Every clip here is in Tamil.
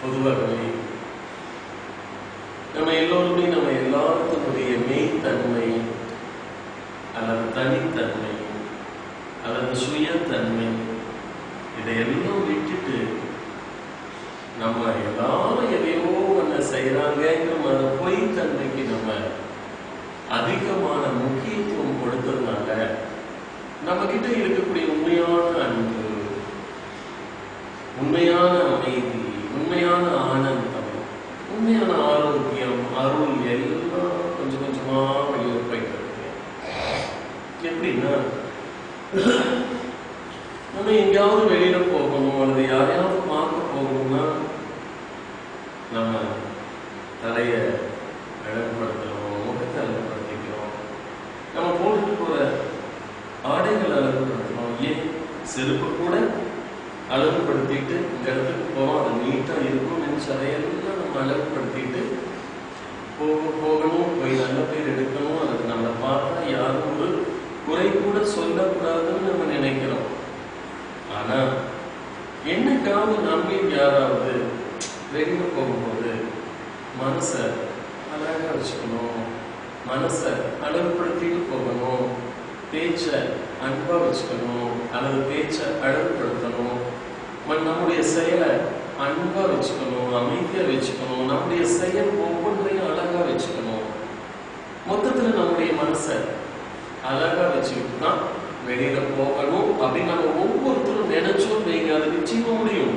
பொதுவாகவே நம்ம எல்லோருமே நம்ம எல்லாத்தினுடைய மெய்த்தன்மை அல்லது தனித்தன்மை அல்லது சுயத்தன்மை இதையெல்லாம் விட்டுட்டு நம்ம எல்லாரும் எதையோ ஒன்று செய்கிறாங்கிற அந்த பொய்த்தன்மைக்கு நம்ம அதிகமான முக்கியத்துவம் கொடுத்ததுனால நம்ம கிட்ட இருக்கக்கூடிய உண்மையான அன்பு உண்மையான உண்மையான ஆனந்தம் உண்மையான ஆரோக்கியம் அருள் எல்லாம் கொஞ்சம் கொஞ்சமா வெளியூர் போயிட்டு இருக்கு. எப்படின்னா நம்ம எங்கேயாவது வெளியில போகணும் அல்லது யாரையாவது பார்க்க போகணும்னா நம்ம தலைய அழகுபடுத்துறோம் முகத்தை அழகுபடுத்திக்கிறோம் நம்ம போட்டுட்டு போற ஆடைகள் அழகுபடுத்துறோம் ஏன்? செருப்பு கூட அழகுபடுத்திட்டு இந்த இடத்துக்கு போறோம் அது நீட்டாக இருக்கும் நினைச்சு அதையெல்லாம் நம்ம அழகுபடுத்திட்டு போக போகணும் போய் நல்ல பேர் எடுக்கணும் அதுக்கு நம்மளை பார்த்தா யாரும் ஒரு குறை கூட சொல்லக்கூடாதுன்னு நம்ம நினைக்கிறோம். ஆனா என்னைக்காவது நம்பி யாராவது வெளியே போகும்போது மனசை அழகாக வச்சுக்கணும் மனசை அழகுபடுத்திட்டு போகணும் பேச்சை அன்பாக வச்சுக்கணும் அல்லது பேச்சை அழகுபடுத்தணும் ம- நம்முடைய செயலை அன்பா வச்சுக்கணும் அமைதியா வச்சுக்கணும் நம்முடைய செயல் ஒவ்வொன்றையும் அழகா வச்சுக்கணும். மொத்தத்துல நம்முடைய மனசை அழகா வச்சுக்கிட்டு தான் வெளியில போகணும் அப்படின்னு நம்ம ஒவ்வொருத்தரும் நினைச்சோம் வைங்க அது நிச்சயமாக முடியும்.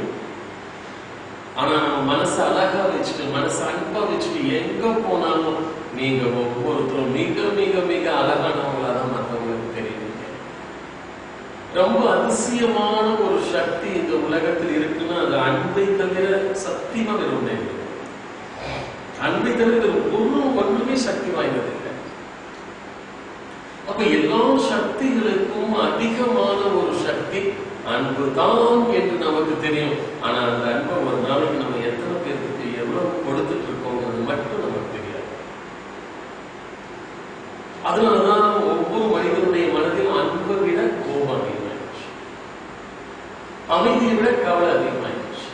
ஆனா நம்ம மனசை அழகா வச்சுட்டு மனசை அன்பா வச்சுட்டு எங்க போனாலும் நீங்க ஒவ்வொருத்தரும் மிக மிக மிக அழகானவங்களா தான் ரொம்ப அதிசயமான ஒரு சக்தி இந்த உலகத்தில் இருக்குன்னா அது அன்பை தவிர சத்தியமா வேற ஒண்ணே அன்பை தவிர வேறு ஒரு ஒன்றுமே சக்தி வாய்ந்தது இல்லை. அப்ப எல்லா சக்திகளுக்கும் அதிகமான ஒரு சக்தி அன்பு தான் என்று நமக்கு தெரியும். ஆனா அந்த அன்பை ஒரு நாளைக்கு நம்ம எத்தனை பேருக்கு எவ்வளவு கொடுத்துட்டு இருக்கோங்கிறது மட்டும் நமக்கு தெரியாது. அதனாலதான் ஒவ்வொரு மனிதனுடைய மனதிலும் அன்பை விட கோபம் அமைதியை விட கவலை அதிகமாயிடுச்சு.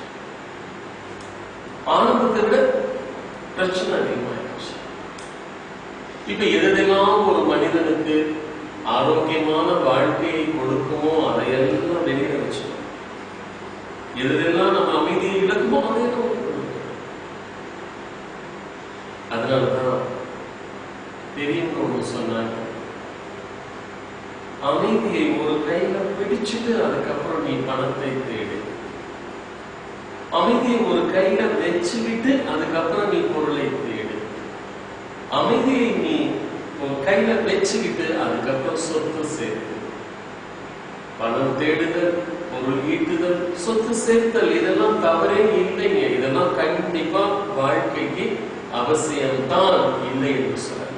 ஆனந்தத்தை விட பிரச்சனை அதிகமாயிடுச்சு. இப்ப எதெல்லாம் ஒரு மனிதனுக்கு ஆரோக்கியமான வாழ்க்கையை கொடுக்குமோ அதையெல்லாம் வெளியில வச்சுக்கணும். எதெல்லாம் நம்ம அமைதியை இழக்குமோ அதையெல்லாம் அதனாலதான் பெரியவங்க ஒன்று சொன்னாங்க அமைதியை ஒரு கையில பிடிச்சிட்டு அதுக்கப்புறம் நீ பணத்தை தேடு. அமைதியை ஒரு கையில வச்சுக்கிட்டு அதுக்கப்புறம் நீ பொருளை தேடு. அமைதியை நீ உன் கையில வச்சுக்கிட்டு அதுக்கப்புறம் சொத்து சேர்த்து. பணம் தேடுதல் பொருள் ஈட்டுதல் சொத்து சேர்த்தல் இதெல்லாம் தவறே இல்லைங்க. இதெல்லாம் கண்டிப்பா வாழ்க்கைக்கு அவசியம்தான் இல்லை என்று சொல்ல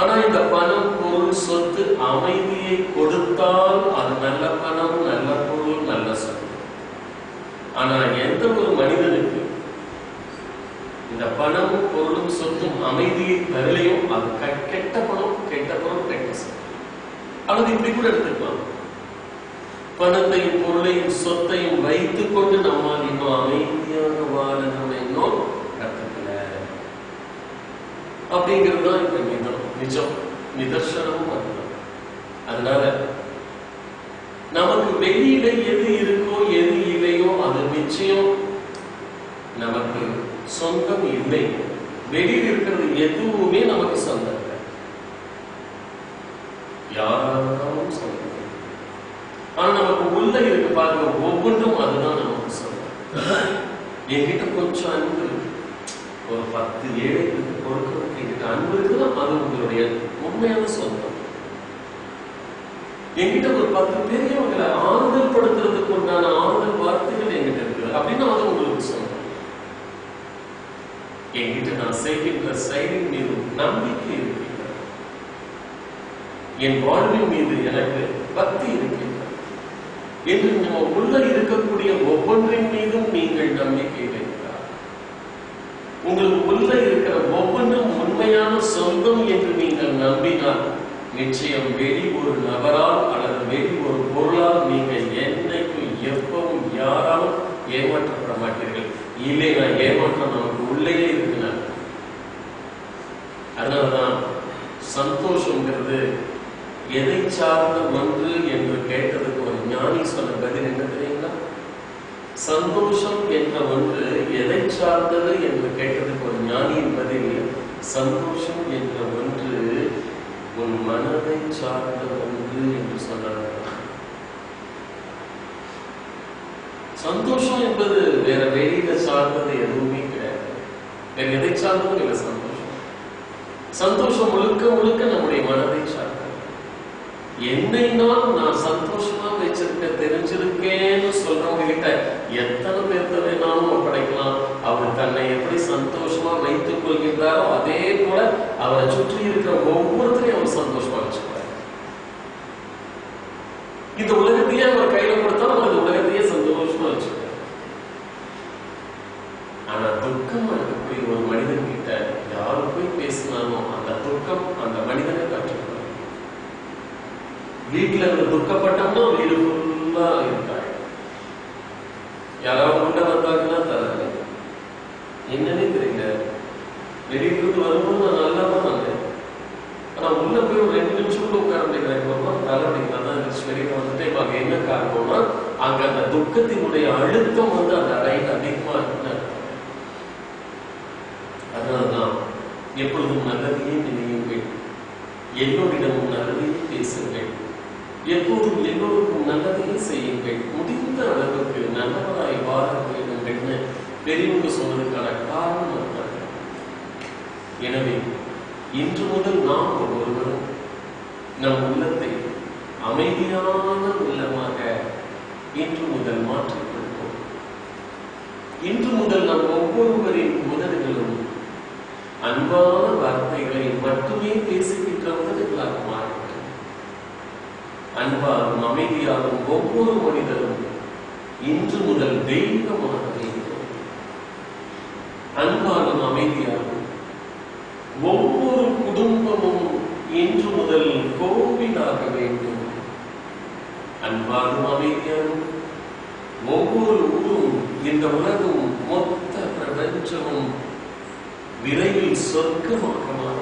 ஆனா இந்த பணம் பொருள் சொத்து அமைதியை கொடுத்தால் அது நல்ல பணம் நல்ல பொருள் நல்ல சொத்து. ஆனா எந்த ஒரு மனிதனுக்கு இந்த பணமும் பொருளும் சொத்தும் அமைதியை தரலையோ அது கெட்ட பணம் கெட்ட பணம் கெட்ட சொத்து. அல்லது இப்படி கூட எடுத்துக்கலாம். பணத்தையும் பொருளையும் சொத்தையும் வைத்துக் கொண்டு நம்மால் இன்னும் அமைதியான வாழ நம்ம இன்னும் கத்துக்கல அப்படிங்கிறது தான் இந்த நிதம் நிஜம் நிதர்சனமும் அதுதான் அதனால நமக்கு வெளியில எது இருக்கோ எது இல்லையோ அது நிச்சயம் நமக்கு சொந்தம் இல்லை. வெளியில் இருக்கிறது எதுவுமே நமக்கு சொந்தம் இல்லை. யாராலும் சொந்தம் ஆனா நமக்கு உள்ள இருக்கு பாருங்க ஒவ்வொன்றும் அதுதான் நமக்கு சொந்தம். என்கிட்ட கொஞ்சம் அன்பு ஒரு பத்து ஏழு கொடுக்கறதுக்கு என்கிட்ட அன்பு இருக்குன்னா அது உங்களுடைய உண்மையான சொந்தம். என்கிட்ட ஒரு பத்து பெரியவங்களை ஆறுதல் படுத்துறதுக்கு உண்டான ஆறுதல் வார்த்தைகள் என்கிட்ட இருக்கு அப்படின்னா அது உங்களுக்கு சொந்தம். என்கிட்ட நான் செய்கின்ற செயலின் மீது நம்பிக்கை இருக்கின்றது. என் வாழ்வின் மீது எனக்கு பக்தி இருக்கின்றது. என்று நம்ம உள்ள இருக்கக்கூடிய ஒவ்வொன்றின் மீதும் நீங்கள் நம்பிக்கை வைக்கிறார் உங்களுக்கு உள்ள இருக்கிற ஒவ்வொன்றும் உண்மையான சொந்தம் என்று நீங்கள் நம்பினால் நிச்சயம் வெளி ஒரு நபரால் அல்லது வெளி ஒரு பொருளால் நீங்கள் என்னைக்கும் எப்பவும் யாராலும் ஏமாற்றப்பட மாட்டீர்கள். இல்லைனா ஏமாற்றம் நமக்கு உள்ளேயே இருக்கிறார் அதனாலதான் சந்தோஷங்கிறது எதை சார்ந்த ஒன்று என்று கேட்டதுக்கு ஒரு ஞானி சொன்ன பதில் என்ன தெரியும்? சந்தோஷம் என்ற ஒன்று எதை சார்ந்தது என்று கேட்டதுக்கு ஒரு ஞானியின் பதில் சந்தோஷம் என்ற ஒன்று உன் மனதை சார்ந்த ஒன்று என்று சொன்னார். சந்தோஷம் என்பது வேற வெளியில சார்ந்தது எதுவுமே கிடையாது. வேற எதை சார்ந்ததும் இல்லை சந்தோஷம். சந்தோஷம் முழுக்க முழுக்க நம்முடைய மனதை சார்ந்தது. என்னை நான் நான் சந்தோஷமா வச்சிருக்க தெரிஞ்சிருக்கேன்னு சொல்றவங்க கிட்ட எத்தனை பேர்த்த வேணாலும் ஒப்படைக்கலாம். அவர் தன்னை எப்படி சந்தோஷமா வைத்துக் கொள்கின்றாரோ அதே போல அவரை சுற்றி இருக்கிற ஒவ்வொருத்தரையும் அவர் சந்தோஷமா வச்சுக்கிறார் இந்த உலகத்தையே அவர் கையில கொடுத்தா அவர் இந்த உலகத்தையே சந்தோஷமா வச்சுக்கிறார் ஆனா துக்கம் இருக்கக்கூடிய ஒரு மனிதன் கிட்ட யாரு போய் பேசினாலும் அந்த துக்கம் அந்த மனிதனை பற்றிக்கொள்ளும் வீட்டுல இருந்து துக்கப்பட்டோம்னா வீடு ஃபுல்லா இருக்காங்க யாராவது உள்ள வந்தாங்கன்னா தராங்க என்னன்னே தெரியல. வெளியிட்டு வரும்போது நான் நல்லா தான் வந்தேன். ஆனா உள்ள போய் ஒரு ரெண்டு நிமிஷம் கூட உட்கார முடியாது ரொம்ப தலைவலிக்கலாம் தான் இருந்துச்சு வெளியில வந்துட்டு இப்ப அங்க என்ன காரணம்னா அங்க அந்த துக்கத்தினுடைய அழுத்தம் வந்து அந்த அறையில் அதிகமா இருக்குன்னு அதனால்தான் எப்பொழுதும் நல்லதையே நினையுங்கள்? எல்லோரிடமும் நல்லதையே பேசுங்கள்? எப்போதும் எல்லோருக்கும் நல்லதையே செய்யுங்கள். முடிந்த அளவுக்கு நல்லவராய் வாழ வேண்டுங்கள்னு பெரியவங்க சொன்னதுக்கான காரணம் அதுதான் எனவே இன்று முதல் நாம் ஒவ்வொருவரும் நம் உள்ளத்தை அமைதியான உள்ளமாக இன்று முதல் மாற்றிக்கொள்வோம். இன்று முதல் நம் ஒவ்வொருவரின் உதடுகளும் அன்பான வார்த்தைகளை மட்டுமே பேசுகின்ற உதடுகளாக மாறட்டும் அன்பாலும் அமைதியாலும் ஒவ்வொரு மனிதரும் இன்று முதல் தெய்வமானவை அமைதியாகும் ஒவ்வொரு குடும்பமும் இன்று முதல் கோவிலாக வேண்டும். அன்பாலும் அமைதியாகும் ஒவ்வொரு ஊரும் இந்த உலகம் மொத்த பிரபஞ்சமும் விரைவில் சொர்க்கமாக மாற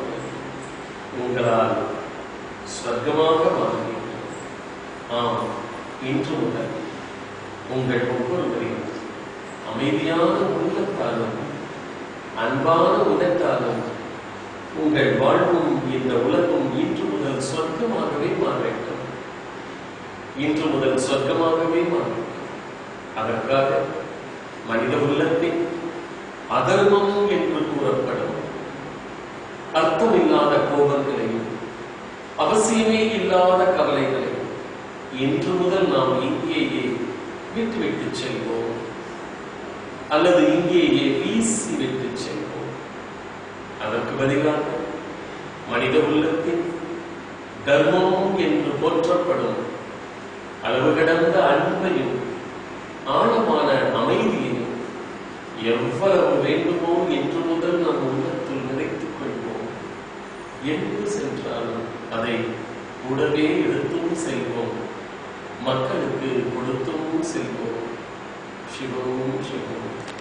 உங்களால் சொர்க்கமாக மாற ஆம் இன்று முதல் உங்கள் ஒவ்வொருவரையும் அமைதியான உள்ளத்தாலும் அன்பான உடத்தாலும் உங்கள் வாழ்வும் இந்த உலகம் இன்று முதல் சொர்க்கமாகவே மாறட்டும் இன்று முதல் சொர்க்கமாகவே மாறும் அதற்காக மனித உள்ளத்தின் அதர்மம் என்று கூறப்படும் அர்த்தமில்லாத கோபங்களையும் அவசியமே இல்லாத கவலைகளையும் இன்று முதல் நாம் இங்கேயே விட்டுவிட்டு செல்வோம். அல்லது இங்கேயே வீசிவிட்டு செல்வோம். அதற்கு பதிலாக மனித உள்ளத்தில் தர்மம் என்று போற்றப்படும் அளவு கடந்த அன்பையும் ஆழமான அமைதியையும் எவ்வளவு வேண்டுமோ என்று முதல் நம் உள்ளத்தில் நிறைத்துக் கொள்வோம். எங்கு சென்றாலும் அதை உடனே எடுத்தும் செல்வோம். மக்களுக்கு கொடுத்தும் செல்வோம். 许多的工。